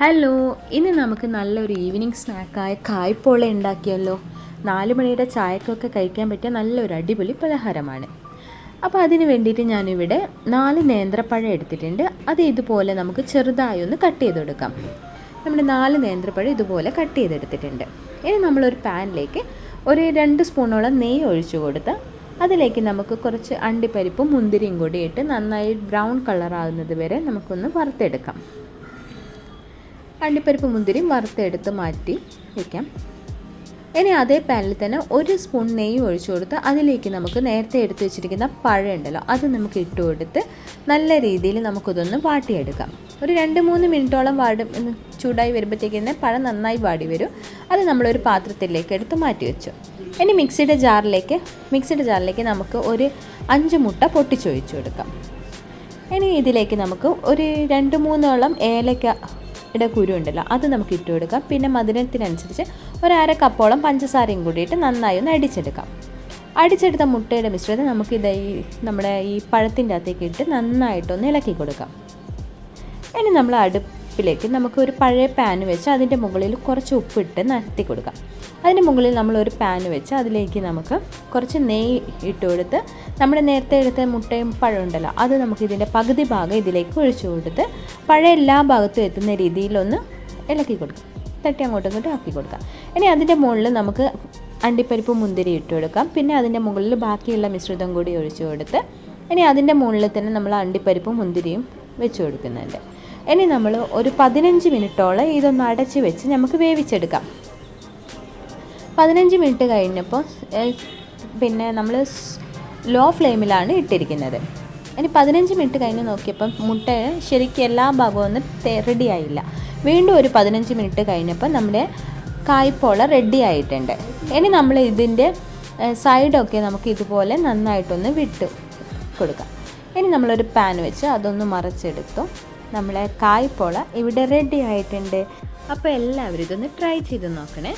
Hello ഇനി നമുക്ക് നല്ലൊരു ഈവനിങ് സ്നാക്കായ കായ്പോള ഉണ്ടാക്കിയല്ലോ. നാല് മണിയുടെ ചായക്കൊക്കെ കഴിക്കാൻ പറ്റിയ നല്ലൊരു അടിപൊളി പലഹാരമാണ്. അപ്പോൾ അതിന് വേണ്ടിയിട്ട് ഞാനിവിടെ നാല് നേന്ത്രപ്പഴം എടുത്തിട്ടുണ്ട്. അത് ഇതുപോലെ നമുക്ക് ചെറുതായി ഒന്ന് കട്ട് ചെയ്തെടുക്കാം നമ്മുടെ നാല് നേന്ത്രപ്പഴം ഇതുപോലെ കട്ട് ചെയ്തെടുത്തിട്ടുണ്ട് ഇനി നമ്മളൊരു പാനിലേക്ക് ഒരു രണ്ട് സ്പൂണോളം നെയ്യ് ഒഴിച്ചു കൊടുത്ത് അതിലേക്ക് നമുക്ക് കുറച്ച് അണ്ടിപ്പരിപ്പും മുന്തിരിയും കൂടി ഇട്ട് നന്നായി ബ്രൗൺ കളറാകുന്നത് വരെ നമുക്കൊന്ന് വറുത്തെടുക്കാം. അണ്ടിപ്പരിപ്പ് മുന്തിരി വറുത്തെടുത്ത് മാറ്റി വയ്ക്കാം ഇനി അതേ പാനിൽ തന്നെ ഒരു സ്പൂൺ നെയ്യ് ഒഴിച്ചു കൊടുത്ത് അതിലേക്ക് നമുക്ക് നേരത്തെ എടുത്തു വെച്ചിരിക്കുന്ന പഴം ഉണ്ടല്ലോ അത് നമുക്ക് ഇട്ട് കൊടുത്ത് നല്ല രീതിയിൽ നമുക്കിതൊന്ന് വാട്ടിയെടുക്കാം. ഒരു രണ്ട് മൂന്ന് മിനിറ്റോളം വാടും ചൂടായി വരുമ്പോഴത്തേക്ക് തന്നെ പഴം നന്നായി വാടി വരും. അത് നമ്മളൊരു പാത്രത്തിലേക്ക് എടുത്ത് മാറ്റി വെച്ചു. ഇനി മിക്സിയുടെ ജാറിലേക്ക് മിക്സിയുടെ ജാറിലേക്ക് നമുക്ക് ഒരു അഞ്ച് മുട്ട പൊട്ടിച്ചൊഴിച്ചു കൊടുക്കാം. ഇനി ഇതിലേക്ക് നമുക്ക് ഒരു രണ്ട് മൂന്നോളം ഏലക്ക യുടെ കുരു ഉണ്ടല്ലോ അത് നമുക്ക് ഇട്ട് കൊടുക്കാം. പിന്നെ മധുരത്തിനനുസരിച്ച് ഒരര കപ്പോളം പഞ്ചസാരയും കൂടിയിട്ട് നന്നായി ഒന്ന് അടിച്ചെടുക്കാം. അടിച്ചെടുത്ത മുട്ടയുടെ മിശ്രിതം നമുക്ക് ഇത് ഈ നമ്മുടെ ഈ പഴത്തിന്റെ അകത്തേക്ക് ഇട്ട് നന്നായിട്ടൊന്ന് ഇളക്കി കൊടുക്കാം. ഇനി നമ്മൾ അടുപ്പിലേക്ക് നമുക്ക് ഒരു പഴയ പാൻ വെച്ച് അതിന്റെ മുകളിൽ കുറച്ച് ഉപ്പിട്ട് നനത്തി കൊടുക്കാം. അതിന് മുകളിൽ നമ്മൾ ഒരു പാൻ വെച്ച് അതിലേക്ക് നമുക്ക് കുറച്ച് നെയ്യ് ഇട്ട് കൊടുത്ത് നമ്മുടെ നേരത്തെ എടുത്ത മുട്ടയും പഴം ഉണ്ടല്ലോ അത് നമുക്ക് ഇതിന്റെ പകുതി ഭാഗം ഇതിലേക്ക് ഒഴിച്ചു കൊടുത്ത് പഴയ എല്ലാ ഭാഗത്തും എത്തുന്ന രീതിയിലൊന്ന് ഇളക്കി കൊടുക്കാം. തട്ടി അങ്ങോട്ടും ഇങ്ങോട്ടും ആക്കി കൊടുക്കാം. ഇനി അതിന്റെ മുകളിൽ നമുക്ക് അണ്ടിപ്പരിപ്പ് മുന്തിരി ഇട്ട് കൊടുക്കാം. പിന്നെ അതിന്റെ മുകളിൽ ബാക്കിയുള്ള മിശ്രിതം കൂടി ഒഴിച്ചു കൊടുത്ത് ഇനി അതിന്റെ മുകളിൽ തന്നെ നമ്മൾ അണ്ടിപ്പരിപ്പും മുന്തിരിയും വെച്ച് കൊടുക്കുന്നുണ്ട്. ഇനി നമ്മൾ ഒരു പതിനഞ്ച് മിനിറ്റോളം ഇതൊന്ന് അടച്ച് വെച്ച് നമുക്ക് വേവിച്ചെടുക്കാം. പതിനഞ്ച് മിനിറ്റ് കഴിഞ്ഞപ്പോൾ പിന്നെ നമ്മൾ ലോ ഫ്ലെയിമിലാണ് ഇട്ടിരിക്കുന്നത്. ഇനി പതിനഞ്ച് മിനിറ്റ് കഴിഞ്ഞ് നോക്കിയപ്പം മുട്ട ശരിക്കും എല്ലാ ഭാഗവും ഒന്ന് റെഡി ആയില്ല. വീണ്ടും ഒരു പതിനഞ്ച് മിനിറ്റ് കഴിഞ്ഞപ്പോൾ നമ്മുടെ കായ്പോള റെഡി ആയിട്ടുണ്ട്. ഇനി നമ്മൾ ഇതിന്റെ സൈഡൊക്കെ നമുക്ക് ഇതുപോലെ നന്നായിട്ടൊന്ന് വിട്ട് കൊടുക്കാം. ഇനി നമ്മളൊരു പാൻ വെച്ച് അതൊന്ന് മറച്ചെടുത്തു. നമ്മളെ കായ്പോള ഇവിടെ റെഡി ആയിട്ടുണ്ട്. അപ്പോൾ എല്ലാവരും ഇതൊന്ന് ട്രൈ ചെയ്ത് നോക്കണേ.